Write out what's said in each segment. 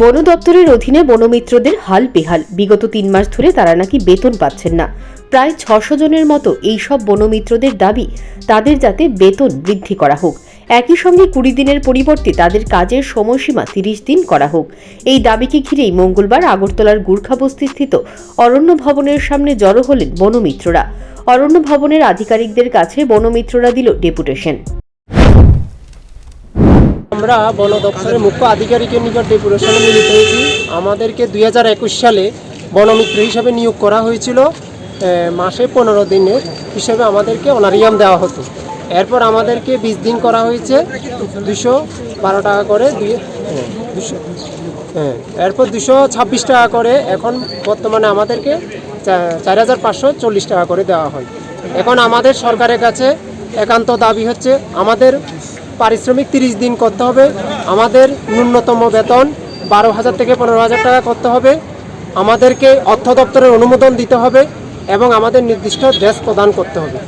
বন দপ্তরের অধীনে বনমিত্রদের হাল বেহাল বিগত তিন মাস ধরে তারা নাকি বেতন পাচ্ছেন না। প্রায় ছশো জনের মতো এইসব বনমিত্রদের দাবি তাদের যাতে বেতন বৃদ্ধি করা হোক। একই সঙ্গে কুড়ি দিনের পরিবর্তে তাদের কাজের সময়সীমা তিরিশ দিন করা হোক। এই দাবিকে ঘিরেই মঙ্গলবার আগরতলার গুর্খাবস্তি স্থিত অরণ্য ভবনের সামনে জড়ো হলেন বনমিত্ররা। অরণ্য ভবনের আধিকারিকদের কাছে বনমিত্ররা দিল ডেপুটেশন। আমরা বন দপ্তরের মুখ্য আধিকারিকের নিকট ডেপুটেশনে মিলিত হয়েছি। আমাদেরকে দুই হাজার একুশ সালে বনমিত্র হিসাবে নিয়োগ করা হয়েছিল মাসে পনেরো দিনের হিসাবে আমাদেরকে অনারিয়াম দেওয়া হতো। এরপর আমাদেরকে বিশ দিন করা হয়েছে, দুশো বারো টাকা করে দুশো হ্যাঁ এরপর দুশো ছাব্বিশ টাকা করে এখন বর্তমানে আমাদেরকে চার হাজার পাঁচশো চল্লিশ টাকা করে দেওয়া হয়। এখন আমাদের সরকারের কাছে একান্ত দাবি হচ্ছে, আমাদের পারিশ্রমিক তিরিশ দিন করতে হবে। আমাদের ন্যূনতম বেতন বারো হাজার থেকে পনেরো হাজার টাকা করতে হবে। আমাদেরকে অর্থ দপ্তরের অনুমোদন দিতে হবে এবং আমাদের নির্দিষ্ট ড্রেস প্রদান করতে হবে।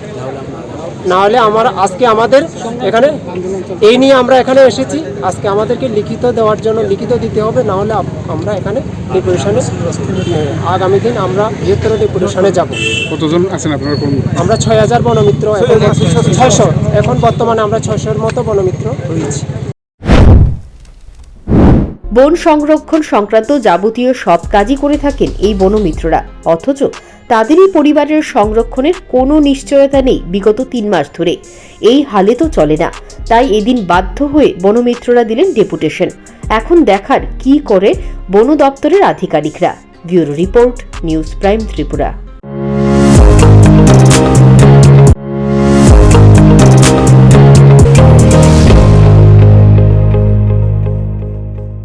না হলে আমার আজকে আমাদের এখানে এই নিয়ে আমরা এখানে এসেছি। আজকে আমাদেরকে লিখিত দেওয়ার জন্য লিখিত দিতে হবে না হলে আমরা এখানে ডেপুটেশনে আগামী দিন আমরা বৃহত্তর ডেপুটেশনে যাব। কতজন আছেন আপনারা আমরা ছয় হাজার বনমিত্র এখন ছয়শো এখন বর্তমানে আমরা ছয়শোর মতো বনমিত্র রয়েছি। বন সংরক্ষণ সংক্রান্ত যাবতীয় সব কাজই করে থাকেন এই বনমিত্ররা। অথচ তাদেরই পরিবারের সংরক্ষণের কোনো নিশ্চয়তা নেই বিগত তিন মাস ধরে। এই হালে তো চলে না। তাই এদিন বাধ্য হয়ে বনমিত্ররা দিলেন ডেপুটেশন। এখন দেখার কি করে বন দপ্তরের আধিকারিকরা। Bureau report, news prime Tripura.